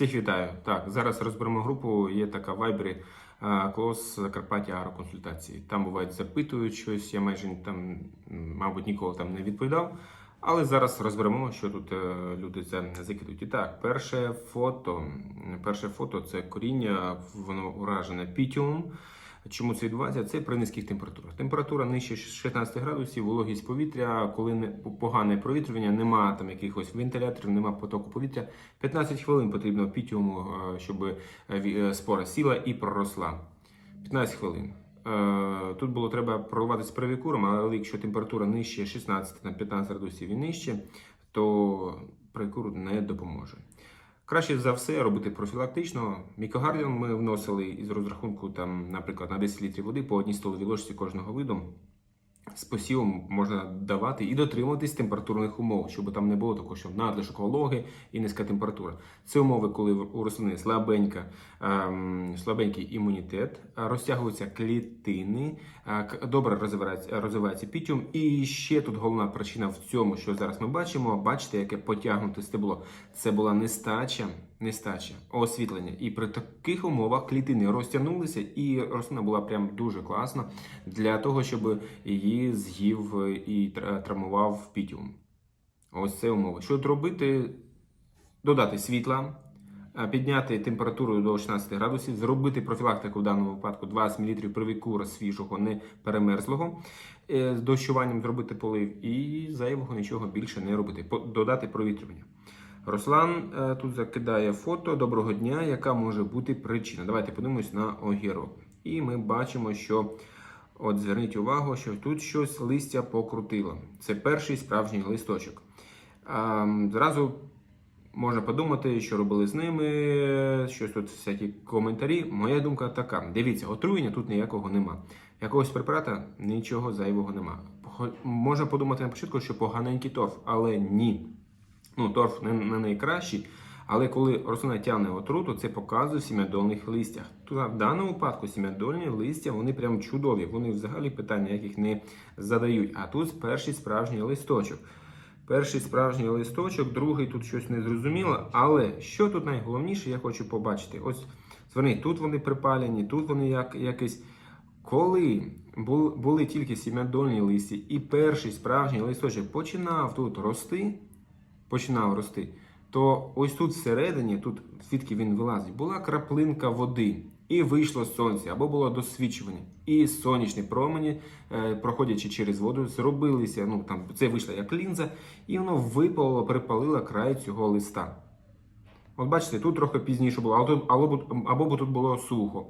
Всіх вітаю. Так, зараз розберемо групу. Є така в Вайбері клос Закарпаття агроконсультації. Там бувають запитують щось. Я майже там, мабуть, ніколи там не відповідав. Але зараз розберемо, що тут е, люди за- закидують. І так, перше фото. Перше фото це коріння, воно уражене пітіумом. Чому це відбувається? Це при низьких температурах. Температура нижче 16 градусів, вологість повітря, коли не погане провітрювання, нема там якихось вентиляторів, нема потоку повітря. 15 хвилин потрібно пітіуму, е, щоб е, е, спора сіла і проросла. 15 хвилин. Тут було треба проливати з привікуром, але якщо температура нижче 16 на 15 градусів і нижче, то привікур не допоможе. Краще за все робити профілактично. Мікогардіон ми вносили із розрахунку, там, наприклад, на 10 літрів води по одній столовій ложці кожного виду. З посівом можна давати і дотримуватись температурних умов, щоб там не було такого, що надлишок вологи і низька температура. Це умови, коли у рослини слабенька, ем, слабенький імунітет, е, розтягуються клітини, е, добре розвивається, розвивається пітіум. І ще тут головна причина в цьому, що зараз ми бачимо. Бачите, яке потягнуте стебло. Це була нестача, нестача освітлення. І при таких умовах клітини розтягнулися, і рослина була прям дуже класна для того, щоб її з'їв і тр- травмував пітіум. Ось це умови. Що робити? Додати світла, е, підняти температуру до 16 градусів, зробити профілактику в даному випадку 20 мл привікура свіжого, не перемерзлого, е, з дощуванням зробити полив і зайвого нічого більше не робити. Додати провітрювання. Руслан е, тут закидає фото доброго дня, яка може бути причина. Давайте подивимось на огірок. І ми бачимо, що от зверніть увагу, що тут щось листя покрутило. Це перший справжній листочок. Зразу можна подумати, що робили з ними, щось тут всякі коментарі. Моя думка така: дивіться, отруєння тут ніякого нема. Якогось препарата нічого зайвого нема. Можна подумати на початку, що поганенький торф, але ні. Ну, торф не, не найкращий. Але коли рослина тягне отруту, це показує в сім'ядольних листях. Тут в даному випадку сім'ядольні листя вони прям чудові. Вони взагалі питань ніяких не задають. А тут перший справжній листочок. Перший справжній листочок, другий тут щось не зрозуміло. Але що тут найголовніше, я хочу побачити. Ось зверніть, тут вони припалені, тут вони як, якось. Коли бу- були тільки сім'ядольні листі, і перший справжній листочок починав тут рости, починав рости, то ось тут всередині, тут звідки він вилазить, була краплинка води, і вийшло сонце, або було досвідчування. І сонячні промені, е, проходячи через воду, зробилися. Ну там це вийшло як лінза, і воно випало, припалило край цього листа. От бачите, тут трохи пізніше було, або, або, або тут було сухо.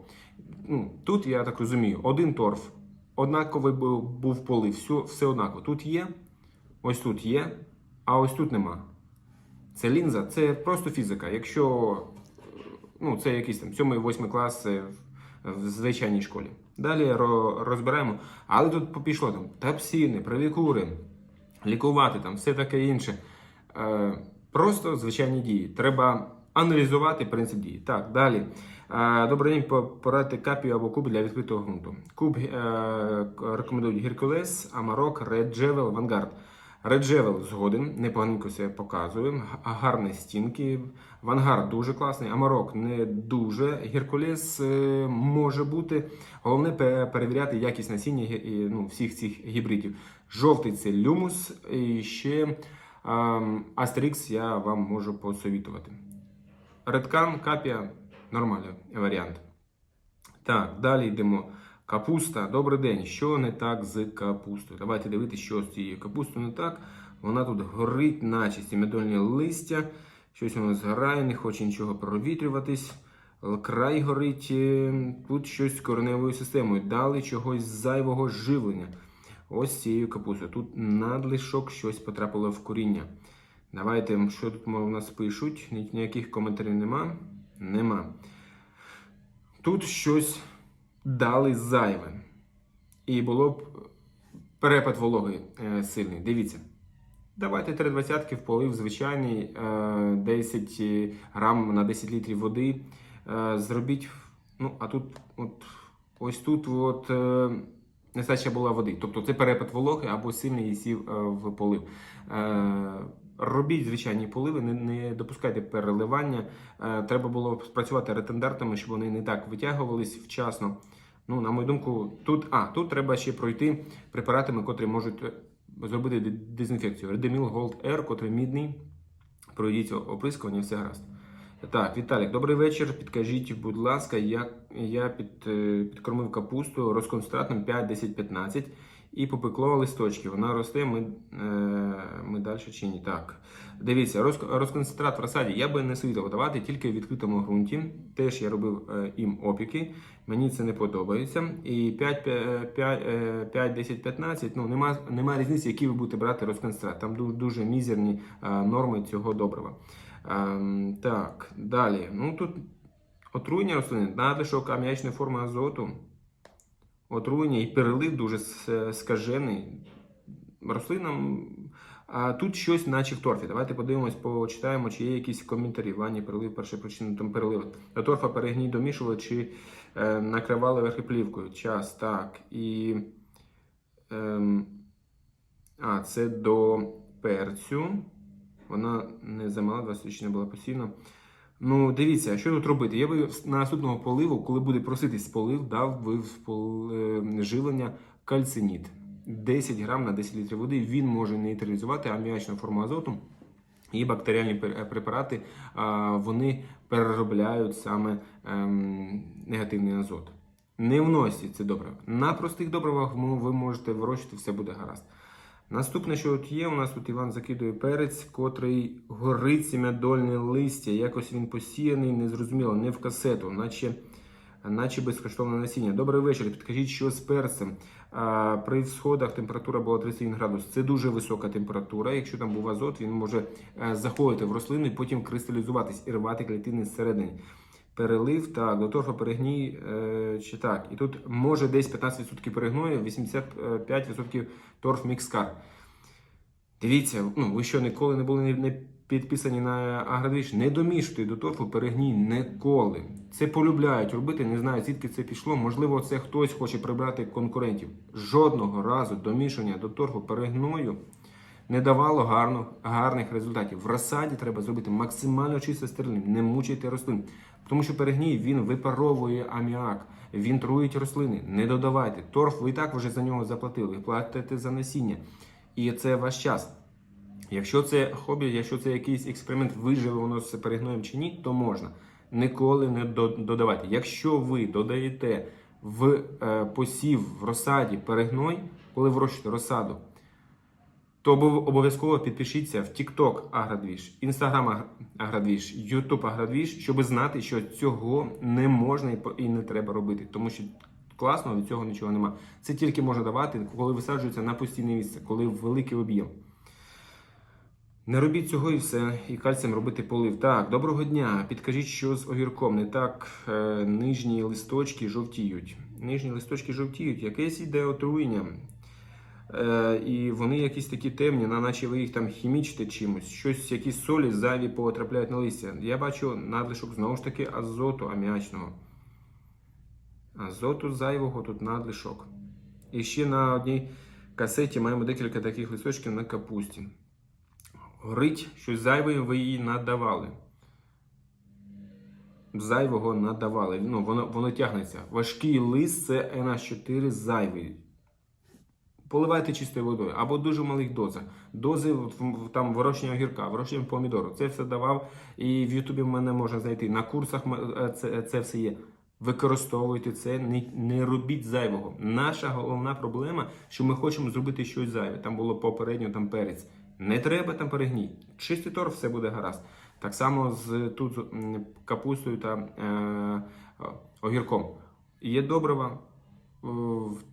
Ну, тут, я так розумію, один торф, однаковий був полив, все, все однаково. Тут є, ось тут є, а ось тут нема. Це лінза, це просто фізика. Якщо ну, це якийсь там 7-8 клас в, звичайній школі. Далі ро- розберемо. Але тут пішло там тапсіни, привікури, лікувати там, все таке інше. Е, просто звичайні дії. Треба аналізувати принцип дії. Так, далі. Е, добрий день, по- порадьте капію або куб для відкритого ґрунту. Куб е, рекомендують Геркулес, Амарок, Red Джевел, Vanguard. Red Джевел згоден, непоганенько себе показує, гарні стінки. Вангард дуже класний, Амарок не дуже. Геркулес е, може бути. Головне перевіряти якість насіння ну, всіх цих гібридів. Жовтий це люмус, і ще Астерікс я вам можу посовітувати. Редкан, капія нормальний варіант. Так, далі йдемо. Капуста. Добрий день. Що не так з капустою? Давайте дивитися, що з цією капустою не так. Вона тут горить, наче сім'ядольні листя. Щось воно згорає, не хоче нічого провітрюватись. Край горить, е, тут щось з кореневою системою. Дали чогось зайвого живлення. Ось цією капустою. Тут надлишок щось потрапило в коріння. Давайте, що тут у нас пишуть? Ні- Ніяких коментарів нема. Нема. Тут щось дали зайве. І було б перепад вологи е, сильний. Дивіться. Давайте 3,20 в полив звичайний, е, 10 грам на 10 літрів води. Е, зробіть. Ну, а тут, от, ось тут от, е, нестача була води. Тобто це перепад вологи або сильний сів е, в полив. Робіть звичайні поливи, не, не допускайте переливання. Е, треба було спрацювати ретендартами, щоб вони не так витягувались вчасно. Ну, на мою думку, тут, а, тут треба ще пройти препаратами, котрі можуть е, зробити дезінфекцію. Redemil Gold Air, котрий мідний. Пройдіть оприскування, все гаразд. Так, Віталік, добрий вечір. Підкажіть, будь ласка, як я під, е, підкормив капусту розконцентратом 5, 10, 15 і попекло листочки. Вона росте, ми, е, ми далі чи ні. Так. Дивіться, роз, розконцентрат в розсаді я би не советував давати тільки в відкритому ґрунті. Теж я робив е, їм опіки. Мені це не подобається. І 5, 5, 5 10, 15, ну, нема, нема різниці, які ви будете брати розконцентрат. Там дуже, дуже мізерні е, норми цього добрива. Ем, так, далі. Ну тут отруєння рослини, надлишок аміачної форми азоту, отруєння і перелив дуже скажений. Рослинам. А тут щось, наче в торфі. Давайте подивимось, почитаємо, чи є якісь коментарі. Ванні перелив, перша причина там перелив. До торфа перегній домішували чи е, накривали верхи плівкою. Час, так. І. Ем, а, це до перцю. Вона не замала, 20 не була постійно. Ну, дивіться, що тут робити? Я би на наступного поливу, коли буде проситись полив, дав би в е, живлення кальциніт. 10 грам на 10 літрів води. Він може нейтралізувати аміачну форму азоту. І бактеріальні препарати вони переробляють саме ем, негативний азот. Не вносіть це добре. На простих добривах ну, ви можете вирощувати, все буде гаразд. Наступне, що от є, у нас тут Іван закидує перець, котрий горить сім'ядольне листя. Якось він посіяний, незрозуміло, не в касету, наче, наче безкоштовне насіння. Добрий вечір. Підкажіть, що з перцем. А, при всходах температура була 31 градус. Це дуже висока температура. Якщо там був азот, він може е, заходити в рослину і потім кристалізуватись і рвати клітини зсередини. Перелив, так, до торфу перегній е, чи так. І тут може десь 15% перегною, 85% торф мікскар. Дивіться, ну ви що ніколи не були не, підписані на Агродвіж? Не домішуйте до торфу перегній ніколи. Це полюбляють робити, не знаю, звідки це пішло. Можливо, це хтось хоче прибрати конкурентів. Жодного разу домішання до торфу перегною не давало гарно, гарних результатів. В розсаді треба зробити максимально чисто стерильним, не мучайте рослин. Тому що перегній він випаровує аміак, він труїть рослини. Не додавайте. Торф ви і так вже за нього заплатили, платите за насіння. І це ваш час. Якщо це хобі, якщо це якийсь експеримент, виживе воно з перегноєм чи ні, то можна. Ніколи не до- додавайте. Якщо ви додаєте в е, посів в розсаді перегной, коли вирощуєте розсаду, то обов'язково підпишіться в TikTok Аградвіж, Instagram Аградвіж, YouTube Аградвіж, щоб знати, що цього не можна і не треба робити, тому що класного від цього нічого нема. Це тільки можна давати, коли висаджується на постійне місце, коли великий об'єм. Не робіть цього і все, і кальцієм робити полив. Так, доброго дня. Підкажіть, що з огірком. Не так е, нижні листочки жовтіють. Нижні листочки жовтіють, якесь йде отруєння. Е, і вони якісь такі темні, на- наче ви їх там хімічите чимось. Щось, якісь солі зайві потрапляють на листя. Я бачу надлишок знову ж таки азоту аміачного. Азоту зайвого тут надлишок. І ще на одній касеті маємо декілька таких листочків на капусті. Горить, щось зайве ви їй надавали. Зайвого надавали. Ну, воно, воно тягнеться. Важкий лист це NH4 зайвий. Поливайте чистою водою або дуже малих дозах. Дози там вирощення огірка, вирощення помідору. Це все давав. І в Ютубі мене можна знайти. На курсах е, це, це все є. Використовуйте це, не, не робіть зайвого. Наша головна проблема, що ми хочемо зробити щось зайве. Там було попередньо там перець. Не треба там перегній. Чистий торф, все буде гаразд. Так само з тут капустою та е, огірком. Є добрива.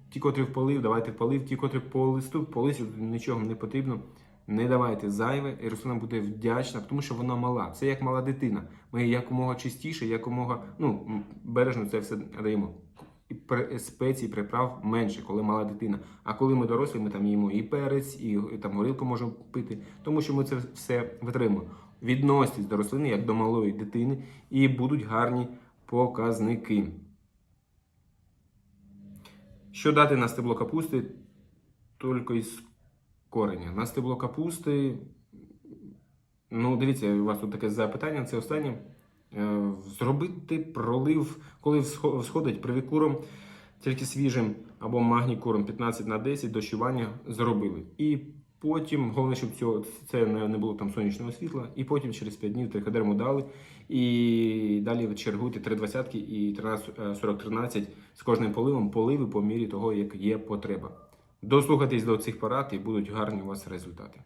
Ті, котрі в полив, давайте в полив, ті, котрі по листу, по листю нічого не потрібно. Не давайте зайве, і рослина буде вдячна, тому що вона мала. Це як мала дитина. Ми якомога чистіше, якомога ну, бережно це все даємо. Спецій, приправ менше, коли мала дитина. А коли ми дорослі, ми там їмо і перець, і, і там горілку можемо пити, тому що ми це все витримуємо. Відноситесь до рослини як до малої дитини, і будуть гарні показники. Що дати на стебло капусти? Тільки із кореня. На стебло капусти Ну, дивіться, у вас тут таке запитання, це останнє. Е, Зробити пролив, коли всхо- всходить привікуром, тільки свіжим або магнікуром 15 на 10 дощування зробили. І потім, головне, щоб цього, це не, було там сонячного світла, і потім через 5 днів триходерму дали. І далі чергуйте 3,20 і 13, е, 40-13 з кожним поливом, поливи по мірі того, як є потреба. Дослухайтесь до цих порад і будуть гарні у вас результати.